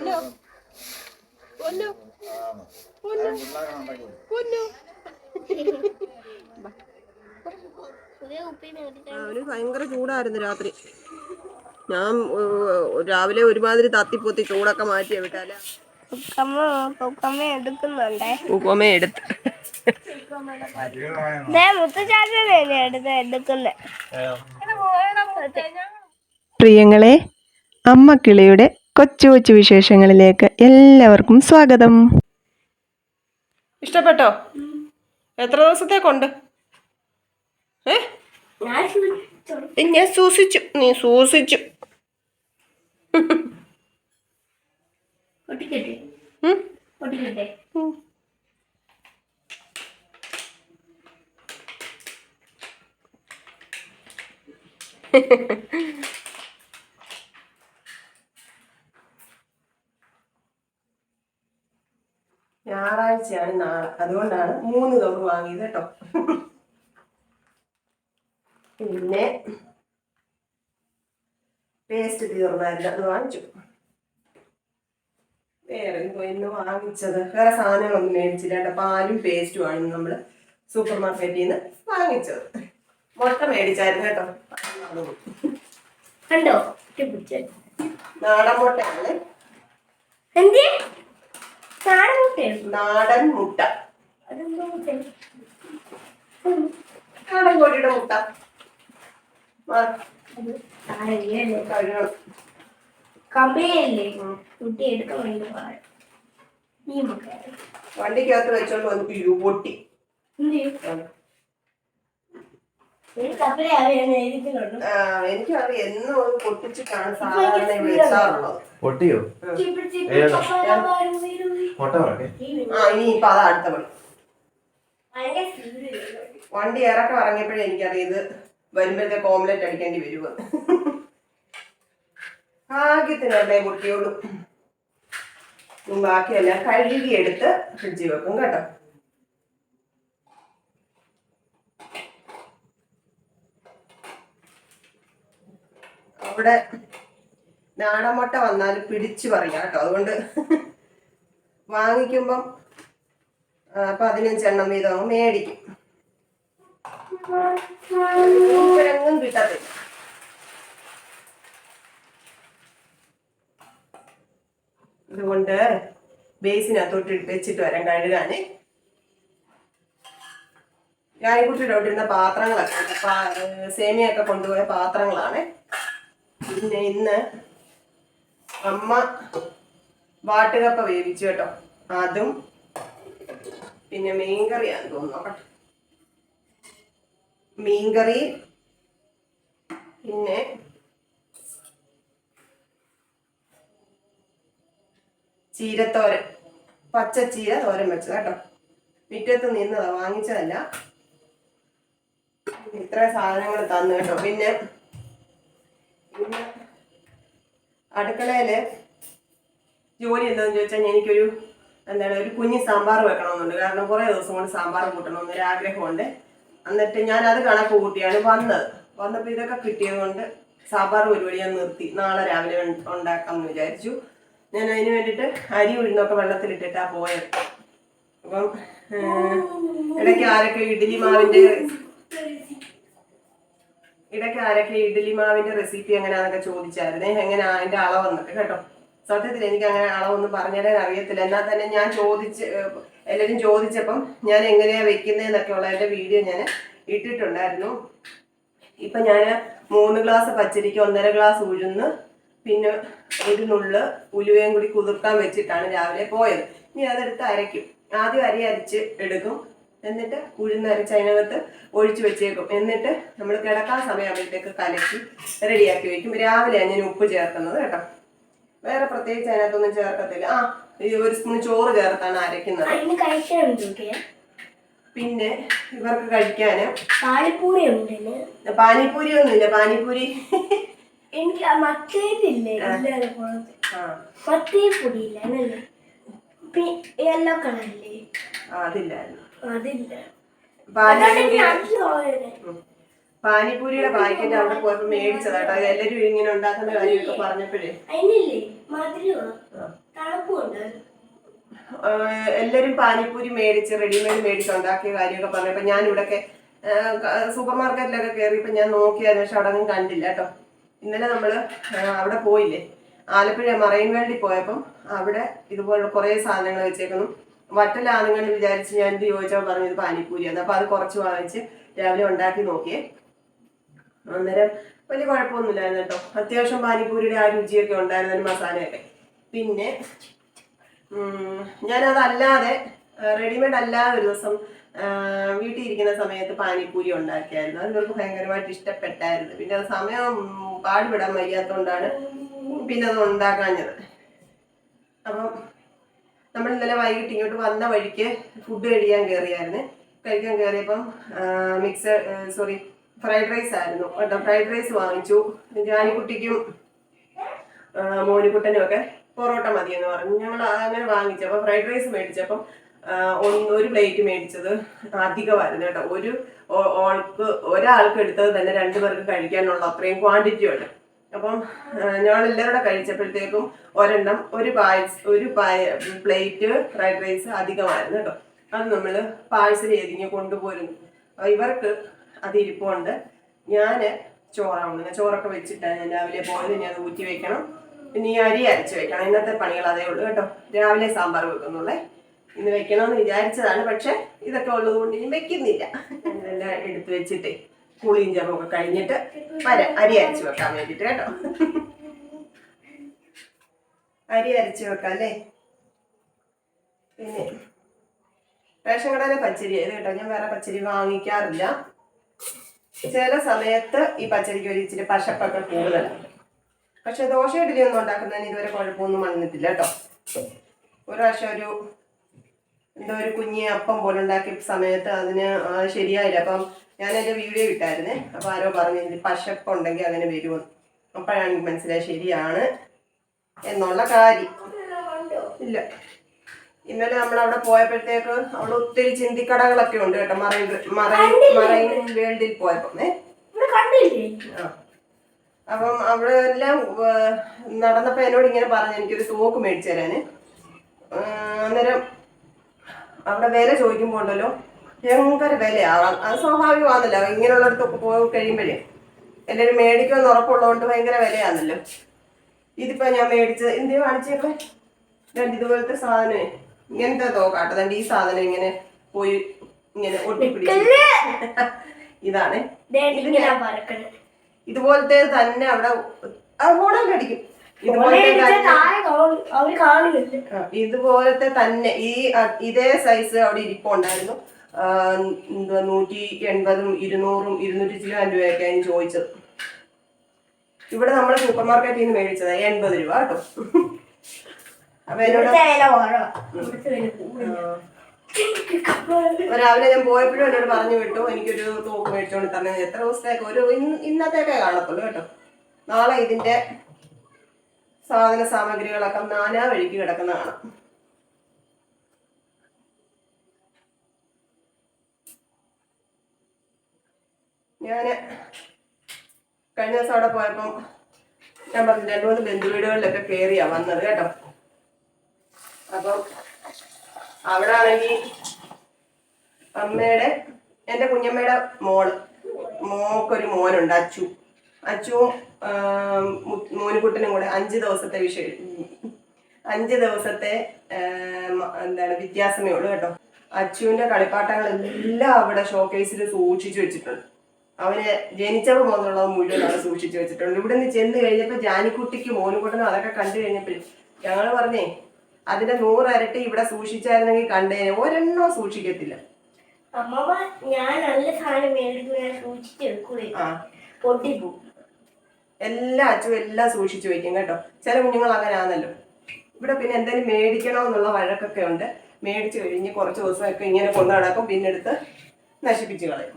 പൊന്നു? പൊന്നു? പൊന്നു? പൊന്നു? അവന് ഭയങ്കര ചൂടായിരുന്നു രാത്രി. ഞാൻ രാവിലെ ഒരുമാതിരി തത്തിപ്പൊത്തി ചൂടൊക്കെ മാറ്റിയ വിട്ടാല. എടുത്ത്. എടുത്ത് പ്രിയങ്ങളെ അമ്മ കിളിയുടെ കൊച്ചു കൊച്ചു വിശേഷങ്ങളിലേക്ക് എല്ലാവർക്കും സ്വാഗതം. ഇഷ്ടപ്പെട്ടോ? എത്ര ദിവസത്തേക്കുണ്ട്? ഏ? ഞാൻ സൂക്ഷിച്ചു. നീ സൂക്ഷിച്ചു. പൊട്ടിക്കട്ടെ? ഞായറാഴ്ചയാണ് നാളെ അതുകൊണ്ടാണ് മൂന്ന് കവർ വാങ്ങിയത് കേട്ടോ. പിന്നെ പേസ്റ്റ് തീർന്നായിരുന്നു അത് വാങ്ങിച്ചു. വേറെ എന്തോ ഇന്ന് വാങ്ങിച്ചത്. വേറെ സാധനങ്ങളൊന്നും മേടിച്ചില്ല കേട്ടോ. പാലും പേസ്റ്റുമാണ് നമ്മൾ സൂപ്പർ മാർക്കറ്റിൽ നിന്ന് വാങ്ങിച്ചത്. മുട്ട മേടിച്ചായിരുന്നു കേട്ടോ. കണ്ടോ? നാടൻ മുട്ടയാണ്. എന്ത്? നാടൻ മുട്ട നാടൻ കോഴിയുടെ മുട്ട കമ്പനിയല്ലേ കുട്ടി എടുക്കാൻ വേണ്ടി വണ്ടിക്കകത്ത് വെച്ചോണ്ട് വന്നു യു പൊട്ടി എന്നും പൊട്ടിച്ചിട്ടാണ് സാധാരണ പൊട്ടിയോ മുട്ട ആ ഇനി ഇപ്പൊ അതാ അടുത്ത പണി. വണ്ടി ഇറക്കം ഇറങ്ങിയപ്പോഴേ എനിക്കറിയാം ഇത് വരുമ്പോഴത്തേക്ക് ഓംലെറ്റ് അടിക്കേണ്ടി വരുവ. ഭാഗ്യത്തിനല്ലേ കുട്ടിയോടും ബാക്കിയെല്ലാം കഴുകിയെടുത്ത് ഫ്രിഡ്ജിൽ വെക്കും കേട്ടോ. അവിടെ നാടൻ മുട്ട വന്നാൽ പിടിച്ചു പറയാം കേട്ടോ. അതുകൊണ്ട് വാങ്ങിക്കുമ്പം പതിനഞ്ചെണ്ണം വീതം മേടിക്കും ും. കിട്ടത്തില്ല. അതുകൊണ്ട് ബേസിനകത്തോട്ട് വെച്ചിട്ട് വരാം കഴുകാന് ഞാനിക്കുട്ടിയുടെ ഇട്ടിരുന്ന പാത്രങ്ങളൊക്കെ. സേമിയൊക്കെ കൊണ്ടുപോയ പാത്രങ്ങളാണ്. പിന്നെ ഇന്ന് അമ്മ വാട്ടുകപ്പ വേവിച്ചു കേട്ടോ. അതും പിന്നെ മീൻകറിയാന്ന് തോന്നുന്നു. മീൻ മീൻകറി പിന്നെ ചീരത്തോരൻ പച്ച ചീര തോരൻ വെച്ചത് കേട്ടോ. മുറ്റത്ത് നിന്നതാ വാങ്ങിച്ചതല്ല. ഇത്ര സാധനങ്ങൾ തന്നു കേട്ടോ. പിന്നെ അടുക്കളയിൽ ജോലി എന്താണെന്ന് ചോദിച്ചാൽ എനിക്കൊരു എന്താണ് ഒരു കുഞ്ഞ് സാമ്പാർ വെക്കണമെന്നുണ്ട്. കാരണം കുറേ ദിവസം കൊണ്ട് സാമ്പാർ കൂട്ടണമെന്നൊരു ആഗ്രഹമുണ്ട്. എന്നിട്ട് ഞാൻ അത് കണക്ക് കൂട്ടിയാണ് വന്നത്. വന്നപ്പോൾ ഇതൊക്കെ കിട്ടിയത് കൊണ്ട് സാമ്പാർ പരിപാടി ഞാൻ നിർത്തി. നാളെ രാവിലെ ഉണ്ടാക്കാമെന്ന് വിചാരിച്ചു. ഞാൻ അതിന് വേണ്ടിയിട്ട് അരി ഉഴുന്നൊക്കെ വെള്ളത്തിലിട്ടിട്ടാ പോയത്. അപ്പം ഇടയ്ക്ക് ആരൊക്കെ ഇഡ്ഡലി മാവിന്റെ ഇടയ്ക്ക് ആരൊക്കെ ഇഡ്ഡലി മാവിന്റെ റെസിപ്പി എങ്ങനെയാന്നൊക്കെ ചോദിച്ചായിരുന്നേ. എങ്ങനെ അതിന്റെ അളവെന്നൊക്കെ കേട്ടോ. സത്യത്തിൽ എനിക്ക് അങ്ങനെ അളവൊന്നും പറഞ്ഞുതരാൻ അറിയത്തില്ല. എന്നാൽ തന്നെ ഞാൻ ചോദിച്ച് എല്ലാവരും ചോദിച്ചപ്പം ഞാൻ എങ്ങനെയാ വെക്കുന്നതെന്നൊക്കെ ഉള്ള എന്റെ വീഡിയോ ഞാൻ ഇട്ടിട്ടുണ്ടായിരുന്നു. ഇപ്പൊ ഞാൻ മൂന്ന് ഗ്ലാസ് പച്ചരിക്ക് ഒന്നര ഗ്ലാസ് ഉഴുന്ന് പിന്നെ ഒരു നുള്ള് ഉലുവയും കൂടി കുതിർക്കാൻ വെച്ചിട്ടാണ് രാവിലെ പോയത്. ഇനി അതെടുത്ത് അരയ്ക്കും. ആദ്യം അരി അരിച്ച് എടുക്കും. എന്നിട്ട് ഉഴുന്ന് അരച്ച് അതിനകത്ത് ഒഴിച്ചു വെച്ചേക്കും. എന്നിട്ട് നമ്മൾ കിടക്കാൻ സമയമാകുമ്പോഴത്തേക്ക് കലക്കി റെഡിയാക്കി വെക്കും. രാവിലെ ഞാൻ ഉപ്പ് ചേർക്കുന്നത് കേട്ടോ. വേറെ പ്രത്യേകിച്ച് അതിനകത്തൊന്നും ചേർക്കത്തില്ല. ആ ഈ ഒരു സ്പൂൺ ചോറ് ചേർത്താണ് അരയ്ക്കുന്നത്. പിന്നെ ഇവർക്ക് കഴിക്കാന് പാനിപ്പൂരി ഉണ്ടല്ലേ പാനിപ്പൂരി ഒന്നുമില്ല പാനിപ്പൂരി എനിക്ക് മറ്റേതില്ലേ മറ്റേ യെല്ലോ കളറില്ലേ അതില്ല? അതില്ല. പാനിപൂരിയുടെ പാക്കറ്റ് അവിടെ പോയപ്പോ മേടിച്ചതാട്ടോ. എല്ലാരും ഇങ്ങനെ ഉണ്ടാക്കുന്ന കാര്യമൊക്കെ പറഞ്ഞപ്പോഴേ. എല്ലാരും പാനിപൂരി മേടിച്ച് റെഡിമെയ്ഡ് മേടിച്ച് ഉണ്ടാക്കിയ കാര്യമൊക്കെ പറഞ്ഞപ്പോ ഞാൻ ഇവിടൊക്കെ സൂപ്പർ മാർക്കറ്റിലൊക്കെ കയറിയപ്പോ ഞാൻ നോക്കിയായിരുന്നു പക്ഷെ അവിടെ ഒന്നും കണ്ടില്ല കേട്ടോ. ഇന്നലെ നമ്മൾ അവിടെ പോയില്ലേ? ആലപ്പുഴ മറൈൻ വേൾഡിൽ പോയപ്പം അവിടെ ഇതുപോലുള്ള കുറേ സാധനങ്ങൾ വെച്ചേക്കുന്നു. വട്ടലാണെന്ന് വിചാരിച്ച് ഞാൻ എന്ത് ചോദിച്ചാൽ പറഞ്ഞത് പാനിപ്പൂരിയാണ് അപ്പൊ അത് കുറച്ച് വാങ്ങിച്ച് രാവിലെ ഉണ്ടാക്കി നോക്കിയേ. അന്നേരം വലിയ കുഴപ്പമൊന്നുമില്ലായിരുന്നു കേട്ടോ. അത്യാവശ്യം പാനിപ്പൂരിയുടെ ആ രുചിയൊക്കെ ഉണ്ടായിരുന്നു ഒരു മസാലയൊക്കെ. പിന്നെ ഞാനതല്ലാതെ റെഡിമെയ്ഡ് അല്ലാതെ ഒരു ദിവസം വീട്ടിൽ ഇരിക്കുന്ന സമയത്ത് പാനിപ്പൂരി ഉണ്ടാക്കിയായിരുന്നു. അത് ഭയങ്കരമായിട്ട് ഇഷ്ടപ്പെട്ടായിരുന്നു. പിന്നെ അത് സമയം പാടുപെടാൻ വയ്യാത്തതുകൊണ്ടാണ് പിന്നെ അത് ഉണ്ടാക്കാഞ്ഞത്. അപ്പം നമ്മൾ ഇന്നലെ വൈകിട്ട് ഇങ്ങോട്ട് വന്ന വഴിക്ക് ഫുഡ് കഴിക്കാൻ കയറിയായിരുന്നു. കഴിക്കാൻ കയറിയപ്പം മിക്സർ സോറി ഫ്രൈഡ് റൈസ് ആയിരുന്നു. കേട്ടോ ഫ്രൈഡ് റൈസ് വാങ്ങിച്ചു. ജാനിക്കുട്ടിക്കും മോനിക്കുട്ടനും ഒക്കെ പൊറോട്ട മതി എന്ന് പറഞ്ഞു. ഞങ്ങൾ അങ്ങനെ വാങ്ങിച്ചപ്പോൾ ഫ്രൈഡ് റൈസ് മേടിച്ചപ്പം ഒന്ന് ഒരു പ്ലേറ്റ് മേടിച്ചത് അധികമായിരുന്നു കേട്ടോ. ഒരു ഓൾക്ക് ഒരാൾക്ക് എടുത്തത് തന്നെ രണ്ടു പേർക്ക് കഴിക്കാനുള്ള അത്രയും ക്വാണ്ടിറ്റി ഉണ്ട് അപ്പം ഞങ്ങൾ എല്ലാവരുടെ കഴിച്ചപ്പോഴത്തേക്കും ഒരെണ്ണം ഒരു പായസ് ഒരു പായ പ്ലേറ്റ് ഫ്രൈഡ് റൈസ് അധികമായിരുന്നു കേട്ടോ. അത് നമ്മൾ പാഴ്സൽ ചെയ്തിങ്ങ് കൊണ്ടുപോരുന്നു. അപ്പം ഇവർക്ക് അത് ഇരിപ്പുണ്ട് ഞാൻ ചോറാവുന്നത് ചോറൊക്കെ വെച്ചിട്ടാണ് രാവിലെ പോയത്. ഞാൻ ഊറ്റി വെക്കണം. പിന്നെ ഈ അരി അരച്ച് വെക്കണം. ഇന്നത്തെ പണികൾ അതേ ഉള്ളൂ കേട്ടോ. രാവിലെ സാമ്പാർ വെക്കുന്നുള്ളേ. ഇന്ന് വെക്കണമെന്ന് വിചാരിച്ചതാണ്. പക്ഷെ ഇതൊക്കെ ഉള്ളതുകൊണ്ട് ഇനി വെക്കുന്നില്ല. ഇതെല്ലാം എടുത്ത് വെച്ചിട്ടേ കുളിയും ജപമൊക്കെ കഴിഞ്ഞിട്ട് വരാം. അരി അരച്ച് വെക്കാൻ വേണ്ടിട്ട് കേട്ടോ. അരി അരച്ച് വെക്കാം അല്ലേ? പിന്നെ റേഷൻ കടയിലെ പച്ചരി. കേട്ടോ. ഞാൻ വേറെ പച്ചരി വാങ്ങിക്കാറില്ല. ചില സമയത്ത് ഈ പച്ചരിക്ക് ഒരു ഇച്ചിരി പശപ്പൊക്കെ കൂടുതലാണ്. പക്ഷെ ദോശ ഇഡലി ഒന്നും ഉണ്ടാക്കുന്നതിന് ഇതുവരെ കുഴപ്പമൊന്നും വന്നിട്ടില്ല കേട്ടോ. ഒരു പ്രാവശ്യം ഒരു എന്തോ ഒരു കുഞ്ഞി അപ്പം പോലെ ഉണ്ടാക്കിയ സമയത്ത് അതിന് ശരിയായില്ല. അപ്പം ഞാൻ എന്റെ വീഡിയോ ഇട്ടായിരുന്നേ. അപ്പം ആരോ പറഞ്ഞു ഇതിൽ പശപ്പുണ്ടെങ്കിൽ അങ്ങനെ വരുമെന്ന് അപ്പോഴാണ് എനിക്ക് മനസ്സിലായത് ശരിയാണ് എന്നുള്ള കാര്യം. ഇല്ല. ഇന്നലെ നമ്മൾ അവിടെ പോയപ്പോഴത്തേക്ക് അവിടെ ഒത്തിരി ചിന്തിക്കടകളൊക്കെ ഉണ്ട് കേട്ടോ. മറൈൻ മറൈൻ മറൈൻ വേൾഡിൽ പോയപ്പോ. അപ്പം അവിടെ എല്ലാം നടന്നപ്പോ എന്നോട് ഇങ്ങനെ പറഞ്ഞു എനിക്കൊരു തോക്ക് മേടിച്ചു തരാന്. അന്നേരം അവിടെ വില ചോദിക്കുമ്പോ ഉണ്ടല്ലോ ഭയങ്കര വിലയാണ് അത് സ്വാഭാവികമാണല്ലോ. ഇങ്ങനെയുള്ളടത്തൊക്കെ പോയി കഴിയുമ്പോഴേ എല്ലാവരും മേടിക്കുമെന്ന് ഉറപ്പുള്ളതുകൊണ്ട് ഭയങ്കര വിലയാണല്ലോ. ഇതിപ്പോ ഞാൻ മേടിച്ചത്. എന്തിനാ കാണിച്ചേക്കേ രണ്ട് ഇതുപോലത്തെ സാധനമേ. ഇങ്ങനത്തെ തോക്കാട്ടോ ഈ സാധനം ഇങ്ങനെ പോയി ഇങ്ങനെ ഒട്ടിപ്പിടിച്ച് ഇതാണ്. ഇതുപോലത്തെ തന്നെ അവിടെ ഫോണൊക്കെ അടിക്കും. ഇതുപോലത്തെ തന്നെ ഈ ഇതേ സൈസ് അവിടെ ഇരിപ്പുണ്ടായിരുന്നു. നൂറ്റി എൺപതും ഇരുന്നൂറും ഇരുന്നൂറ്റി ചില രൂപയൊക്കെ ഞാൻ ചോദിച്ചത്. ഇവിടെ നമ്മൾ സൂപ്പർ മാർക്കറ്റിൽ നിന്ന് മേടിച്ചത് എൺപത് രൂപ കേട്ടോ. രാവിലെ ഞാൻ പോയപ്പോഴും എന്നോട് പറഞ്ഞു വിട്ടു എനിക്കൊരു തോക്ക് മേടിച്ചോണ്ട് തന്നെ എത്ര ദിവസത്തേക്ക്? ഒരു ഇന്ന്- ഇന്നത്തേക്കേ കാണത്തുള്ളൂ കേട്ടോ. നാളെ ഇതിന്റെ സാധന സാമഗ്രികളൊക്കെ നാനാ വഴിക്ക് കിടക്കുന്ന കാണാം. ഞാൻ കഴിഞ്ഞ ദിവസം അവിടെ പോയപ്പം ഞാൻ പറഞ്ഞു രണ്ടു മൂന്ന് ബന്ധുവീടുകളിലൊക്കെ കയറിയാ വന്നത് കേട്ടോ. അപ്പം അവിടെ ആണെങ്കിൽ അമ്മയുടെ എന്റെ കുഞ്ഞമ്മയുടെ മോൾ മോക്കൊരു മോനുണ്ട് അച്ചു. അച്ചുവും മോനുകുട്ടനും കൂടെ അഞ്ച് ദിവസത്തെ വിഷയം. അഞ്ച് ദിവസത്തെ എന്താണ് വ്യത്യാസമേ ഉള്ളൂ കേട്ടോ. അച്ചുവിന്റെ കളിപ്പാട്ടങ്ങളെല്ലാം അവിടെ ഷോക്കേസിൽ സൂക്ഷിച്ചു വെച്ചിട്ടുണ്ട്. അവന് ജനിച്ചപ്പോൾ മോന്നുള്ളത് മുഴുവൻ അവിടെ സൂക്ഷിച്ചു വെച്ചിട്ടുണ്ട്. ഇവിടെ നിന്ന് ചെന്ന് കഴിഞ്ഞപ്പോൾ ജാനിക്കുട്ടിക്ക് മോനുകുട്ടനും അതൊക്കെ കണ്ടു കഴിഞ്ഞപ്പോൾ ഞങ്ങൾ പറഞ്ഞേ അതിന്റെ നൂറരട്ടി ഇവിടെ സൂക്ഷിച്ചായിരുന്നെങ്കിൽ കണ്ടേനെ. ഒരെണ്ണോ സൂക്ഷിക്കത്തില്ല. അമ്മമ്മ ഞാൻ നല്ല സാധനം മേടിക്കും എല്ലാ അച്ഛനും എല്ലാം സൂക്ഷിച്ചു വെക്കും കേട്ടോ. ചില കുഞ്ഞുങ്ങൾ അങ്ങനെ ആണല്ലോ ഇവിടെ പിന്നെ എന്തെങ്കിലും മേടിക്കണം എന്നുള്ള വഴക്കൊക്കെ ഉണ്ട്. മേടിച്ചു കഴിഞ്ഞ് കുറച്ച് ദിവസമൊക്കെ ഇങ്ങനെ കൊണ്ടു നടക്കും. പിന്നെ എടുത്ത് നശിപ്പിച്ചു കളയും.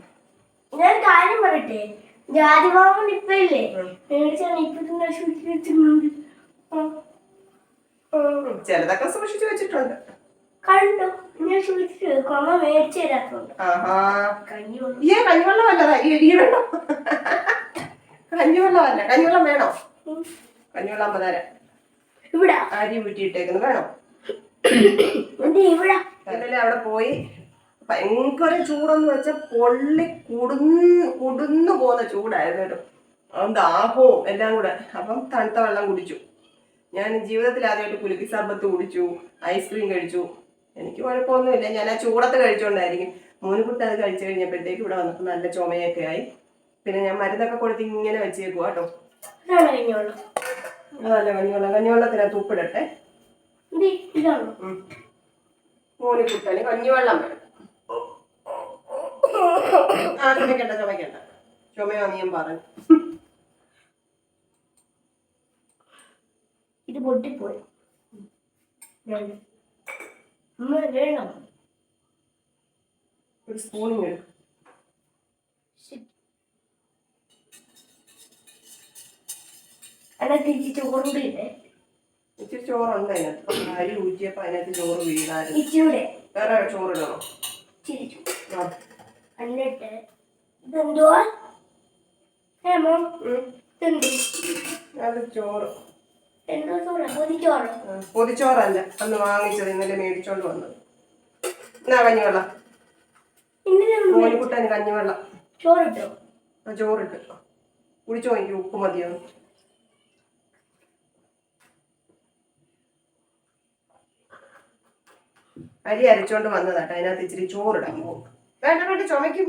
ഞാൻ കാര്യം പറയട്ടെ? ജാതിമാമൻ ഇപ്പൊ ഇല്ലേ? മേടിച്ചാണ് ഇപ്പൊ തന്നെ ചിലതൊക്കെ സൂക്ഷിച്ചു വെച്ചിട്ടുണ്ട്. കണ്ടോ? ഞാൻ സൂക്ഷിച്ചു കൊമ്മ മേടിച്ചു തരാത്തോണ്ട്. ആഹാ. കഞ്ഞി അല്ല അരി അരി വെള്ളം. കഞ്ഞിവെള്ളമല്ല കഞ്ഞിവെള്ളം വേണോ. കഞ്ഞിവെള്ളം അമ്മ തരാം. ഇവിടെ. അരി വീട്ടിയിട്ടേക്കുന്നു വേണോ? ഇവിടെ? അവിടെ പോയി ഭയങ്കര ചൂടെന്ന് വെച്ചാൽ പൊള്ളി കുടുന്ന് കുടുന്നു പോകുന്ന ചൂടായിരുന്നു കേട്ടോ. ദാഹവും എല്ലാം കൂടെ. അപ്പം തണുത്ത വെള്ളം കുടിച്ചു. ഞാൻ ജീവിതത്തിൽ ആദ്യമായിട്ട് കുലുക്കി സർബത്ത് കുടിച്ചു ഐസ്ക്രീം കഴിച്ചു. എനിക്ക് കുഴപ്പമൊന്നുമില്ല. ഞാൻ ആ ചൂടത്ത് കഴിച്ചുകൊണ്ടായിരിക്കും മോനുകുട്ടി അത് കഴിച്ചു കഴിഞ്ഞപ്പോഴത്തേക്ക് ഇവിടെ വന്നപ്പോൾ നല്ല ചുമയൊക്കെ ആയി. പിന്നെ ഞാൻ മരുന്നൊക്കെ കൊടുത്ത് ഇങ്ങനെ വെച്ചേക്കുക കേട്ടോ. അതല്ല കഞ്ഞിവെള്ളം. കഞ്ഞിവെള്ളത്തിനകത്ത് ഉപ്പിടട്ടെ. മൂന്നിക്കുട്ടന് കഞ്ഞിവെള്ളം ആ ചുമക്കണ്ട ചുമക്കണ്ട ചുമയാന്ന് ഞാൻ പറഞ്ഞു ഇത് പൊട്ടിപ്പോയി. വേണം. ഒരു എടുക്കും. ചോറുണ്ടില്ലേ? ഇച്ചിരി ചോറുണ്ട് അതിനകത്ത്. അരി ഊറ്റിയപ്പോൾ അതിനകത്ത് ചോറ് വീണായിരുന്നു വേറെ ചോറിടണോ? എന്നിട്ട് ഇതെന്തുവാ. അത് ചോറ് എന്തോ ചോറ് പൊതിച്ചോറ് ആ, പൊതിച്ചോറല്ല. അന്ന് വാങ്ങിച്ചത് ഇന്നലെ മേടിച്ചോണ്ട് വന്നത് എന്നാ കഞ്ഞിവെള്ളം. മോനിക്കുട്ടന് കഞ്ഞിവെള്ളം. ചോറിട്ടോ? ചോറിട്ട്. കുടിച്ചോ എനിക്ക് ഉപ്പ് മതിയോ അരി അരച്ചോണ്ട് വന്നതാട്ടോ. അതിനകത്ത് ഇച്ചിരി ചോറിടാൻ പോകും. വേണ്ട വേണ്ട ചുമയ്ക്കും.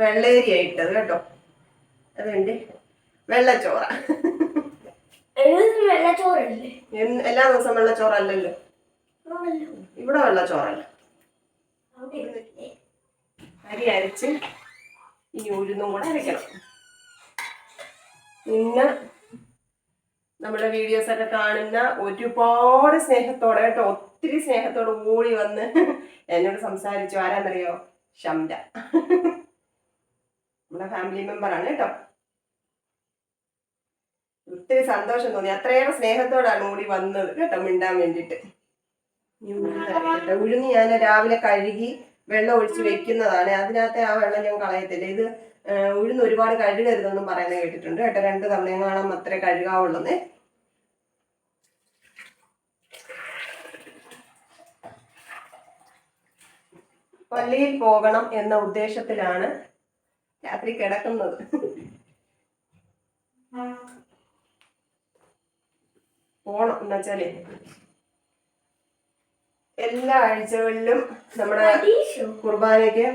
വെള്ളേരി ആയിട്ടത് കേട്ടോ. അതുണ്ട്. വെള്ളച്ചോറ. വെള്ളച്ചോറല്ലേ? എല്ലാ ദിവസവും വെള്ളച്ചോറല്ലല്ലോ. ഇവിടെ വെള്ളച്ചോറല്ല? അരി അരച്ച് ഇനി ഉഴുന്നും കൂടെ അരയ്ക്കണം ഇന്ന് നമ്മുടെ വീഡിയോസ് ഒക്കെ കാണുന്ന ഒരുപാട് സ്നേഹത്തോടെ കേട്ടോ ഒത്തിരി സ്നേഹത്തോടെ ഓടി വന്ന് എന്നോട് സംസാരിച്ചു. ആരാന്നറിയോ? ഷംല. നമ്മുടെ ഫാമിലി മെമ്പറാണ് കേട്ടോ. ഒത്തിരി സന്തോഷം തോന്നി. അത്രയേറെ സ്നേഹത്തോടാണ് ഓടി വന്നത് കേട്ടോ മിണ്ടാൻ വേണ്ടിയിട്ട്. ഉഴുന്ന്. ഞാൻ രാവിലെ കഴുകി വെള്ളം ഒഴിച്ച് വെക്കുന്നതാണ്. അതിനകത്തെ ആ വെള്ളം ഞാൻ കളയത്തില്ല. ഇത് ഉഴുന്ന് ഒരുപാട് കഴുകരുതെന്നും പറയുന്നത് കേട്ടിട്ടുണ്ട് കേട്ടോ. രണ്ട് തവണയും കാണാൻ അത്രേ കഴുകാവുള്ളന്നേ. പള്ളിയിൽ പോകണം എന്ന ഉദ്ദേശത്തിലാണ് രാത്രി കിടക്കുന്നത്. പോണം എന്ന് വെച്ചാൽ എല്ലാ ആഴ്ചകളിലും നമ്മുടെ കുർബാനയ്ക്ക്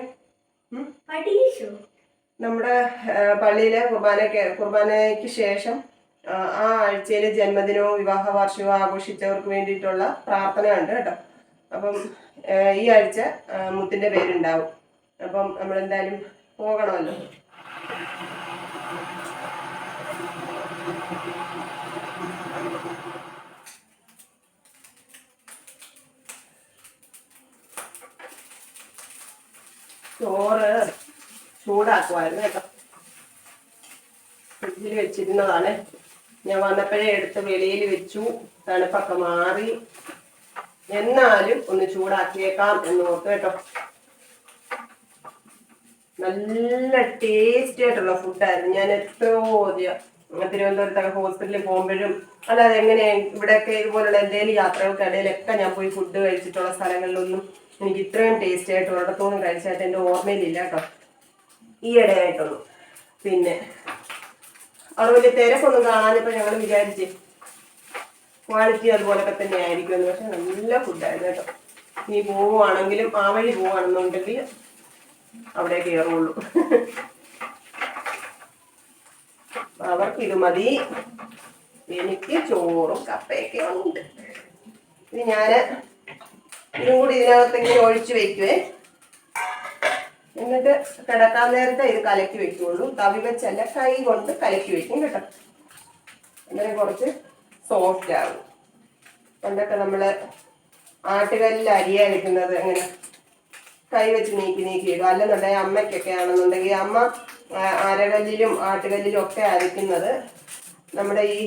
നമ്മുടെ പള്ളിയിലെ കുർബാനയ്ക്ക് കുർബാനയ്ക്ക് ശേഷം ആ, ആഴ്ചയിലെ ജന്മദിനവും വിവാഹ വാർഷികവും ആഘോഷിച്ചവർക്ക് വേണ്ടിയിട്ടുള്ള പ്രാർത്ഥനയുണ്ട് കേട്ടോ. അപ്പം ഈ ആഴ്ച മുത്തിന്റെ പേരുണ്ടാവും. അപ്പം നമ്മളെന്തായാലും പോകണമല്ലോ. ചോറ് ചൂടാക്കുമായിരുന്നു കേട്ടോ. ഫ്രിഡ്ജിൽ വെച്ചിരുന്നതാണ്. ഞാൻ വന്നപ്പോഴേ എടുത്ത് വെളിയിൽ വെച്ചു. തണുപ്പൊക്കെ മാറി. എന്നാലും ഒന്ന് ചൂടാക്കിയേക്കാം എന്ന് നോക്ക് കേട്ടോ. നല്ല ടേസ്റ്റി ആയിട്ടുള്ള ഫുഡായിരുന്നു ഞാൻ എത്രയോ അധികം തിരുവനന്തപുരത്തൊക്കെ ഹോസ്പിറ്റലിൽ പോകുമ്പോഴും അല്ലാതെ എങ്ങനെ ഇവിടെയൊക്കെ ഇതുപോലുള്ള എന്തെങ്കിലും യാത്രകൾക്ക് ഇടയിലൊക്കെ ഞാൻ പോയി ഫുഡ് കഴിച്ചിട്ടുള്ള സ്ഥലങ്ങളിലൊന്നും എനിക്ക് ഇത്രയും ടേസ്റ്റ് ആയിട്ട് ഒരിടത്തോളം കഴിച്ചായിട്ട് എന്റെ ഓർമ്മയിലില്ല കേട്ടോ. ഈ ഇടയായിട്ടൊന്നും പിന്നെ അവിടെ വലിയ തിരക്കൊന്നും കാണാനിപ്പോൾ ഞങ്ങൾ വിചാരിച്ച് ക്വാളിറ്റി അതുപോലൊക്കെ തന്നെ ആയിരിക്കുമെന്ന് പക്ഷെ നല്ല ഫുഡായിരുന്നു കേട്ടോ. നീ പോവുകയാണെങ്കിലും ആ വഴി പോവുകയാണെന്നുണ്ടെങ്കിൽ അവിടെ കയറുള്ളൂ അവർക്ക് ഇത് മതി. എനിക്ക് ചോറും കപ്പയൊക്കെ ഉണ്ട്. ഇനി ഞാൻ ഇതും കൂടി ഇതിനകത്ത് ഇങ്ങനെ ഒഴിച്ചു വെക്കുവേ. എന്നിട്ട് കിടക്കാൻ നേരത്തെ ഇത് കലക്കി വെക്കുള്ളൂ. തവി വെച്ചല്ല കൈ കൊണ്ട് കലക്കി വെക്കും കേട്ടോ. അങ്ങനെ കുറച്ച് സോഫ്റ്റ് ആകും പണ്ടൊക്കെ നമ്മൾ ആട്ടുകല്ലിൽ അരിയായിരിക്കുന്നത് അങ്ങനെ കൈ വെച്ച് നീക്കി നീക്കി ഇടും. അല്ലെന്നുണ്ടെങ്കിൽ അമ്മയ്ക്കൊക്കെ ആണെന്നുണ്ടെങ്കിൽ അമ്മ അരകല്ലിലും ആട്ടുകല്ലിലും ഒക്കെ അരയ്ക്കുന്നത് നമ്മുടെ ഈ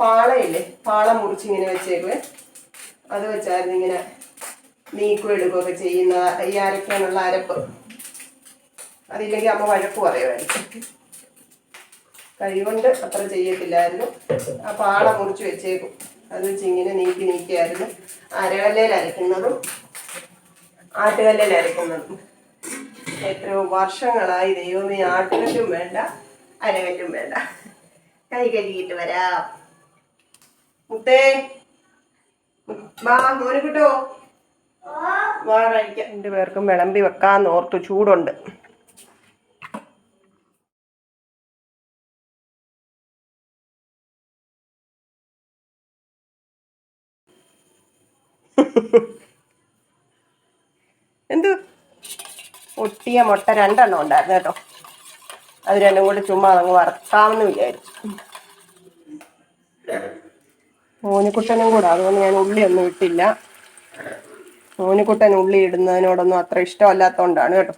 പാളയില്ലേ? പാള മുറിച്ച് ഇങ്ങനെ വെച്ചേക്കുവേ. അത് വെച്ചായിരുന്നു ഇങ്ങനെ നീക്കും എടുക്കുകയൊക്കെ ചെയ്യുന്ന ഈ അരയ്ക്കാനുള്ള അരപ്പ്. അതില്ലെങ്കിൽ അമ്മ വഴക്ക് പറയുമായിരിക്കും. കഴിവുണ്ട് അത്ര ചെയ്യത്തില്ലായിരുന്നു. ആ പാള മുറിച്ച് വെച്ചേക്കും. അത് വെച്ച് ഇങ്ങനെ നീക്കി നീക്കിയായിരുന്നു. അരകല്ലയിൽ അരയ്ക്കുന്നതും ആട്ടുകല്ലയിൽ അരയ്ക്കുന്നതും എത്രയോ വർഷങ്ങളായി ദൈവമേ ആട്ടുകല്ലും വേണ്ട അരകല്ലും വേണ്ട. കൈ കഴുകിയിട്ട് വരാം. മുത്തേ ബാ മോനെ കിട്ടോ. വാ കഴിക്കാം രണ്ടു പേർക്കും വിളമ്പി വെക്കാന്ന് ഓർത്തു ചൂടുണ്ട്. എന്ത്? ഒട്ടിയ മുട്ട രണ്ടെണ്ണം ഉണ്ടായിരുന്നു കേട്ടോ. അത് രണ്ടും കൂടി ചുമ്മാ അങ്ങ് വറുക്കാമെന്ന് വിചാരിച്ചു. മോനിക്കുട്ടനും കൂടെ അതുകൊണ്ട് ഞാൻ ഉള്ളി ഒന്നും ഇട്ടില്ല. മോനിക്കുട്ടൻ ഉള്ളി ഇടുന്നതിനോടൊന്നും അത്ര ഇഷ്ടമല്ലാത്തതുകൊണ്ടാണ് കേട്ടോ.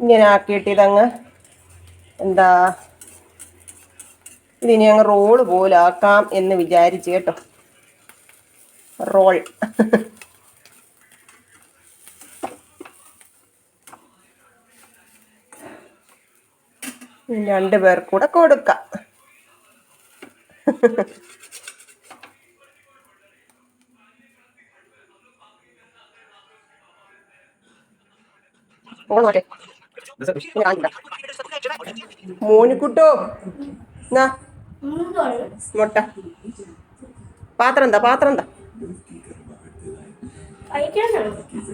ഇങ്ങനെ ആക്കിയിട്ട് ഇതങ്ങ് എന്താ ഇതിനി അങ്ങ് റോൾ പോലാക്കാം എന്ന് വിചാരിച്ചു കേട്ടോ. റോൾ. രണ്ടു കൂടെ കൊടുക്കാം. മോനിക്കുട്ടോ. മുട്ട. പാത്രം എന്താ? പാത്രം എന്താ?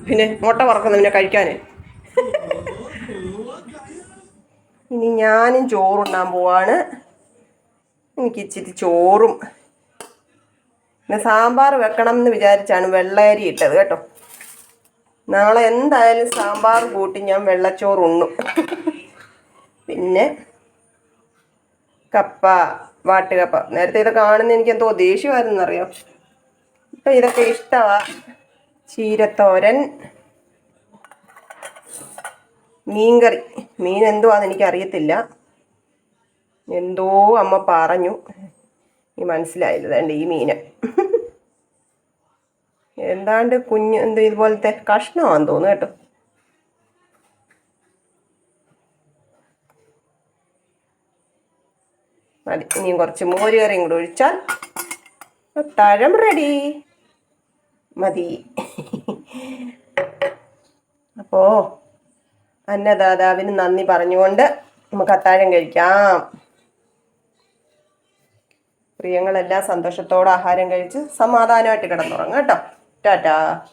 പിന്നെ മുട്ട വറക്കുന്ന പിന്നെ കഴിക്കാന്. ഇനി ഞാനും ചോറുണ്ണാൻ പോവാണ്. എനിക്ക് ഇച്ചിരി ചോറും. പിന്നെ സാമ്പാർ വെക്കണം എന്ന് വിചാരിച്ചാണ് വെള്ളയരി ഇട്ടത് കേട്ടോ. നാളെ എന്തായാലും സാമ്പാർ കൂട്ടി ഞാൻ വെള്ളച്ചോറ് ഉണ്ണും. പിന്നെ കപ്പ വാട്ടുകപ്പ. നേരത്തെ ഇതൊക്കെ കാണുന്ന എനിക്ക് എന്തോ ദേഷ്യമായിരുന്നു അറിയോ ഇപ്പം ഇതൊക്കെ ഇഷ്ടമാ ചീരത്തോരൻ മീൻകറി. മീൻ എന്തുവാന്ന് എനിക്ക് അറിയത്തില്ല എന്തോ അമ്മ പറഞ്ഞു. ഈ മനസ്സിലായില്ല. ഈ മീന്. എന്താണ്ട് കുഞ്ഞ് എന്ത് ഇതുപോലത്തെ കഷ്ണമാണെന്ന് തോന്നുന്നു കേട്ടോ. മതി ഇനിയും കുറച്ച് മോര് കറിയും കൂടെ ഒഴിച്ചാൽ അത്താഴം റെഡി മതി. അപ്പോ അന്നദാതാവിന് നന്ദി പറഞ്ഞുകൊണ്ട് നമുക്ക് അത്താഴം കഴിക്കാം. പ്രിയങ്ങളെല്ലാം സന്തോഷത്തോടെ ആഹാരം കഴിച്ച് സമാധാനമായിട്ട് കിടന്നുറങ്ങാം കേട്ടോ. Ta-da!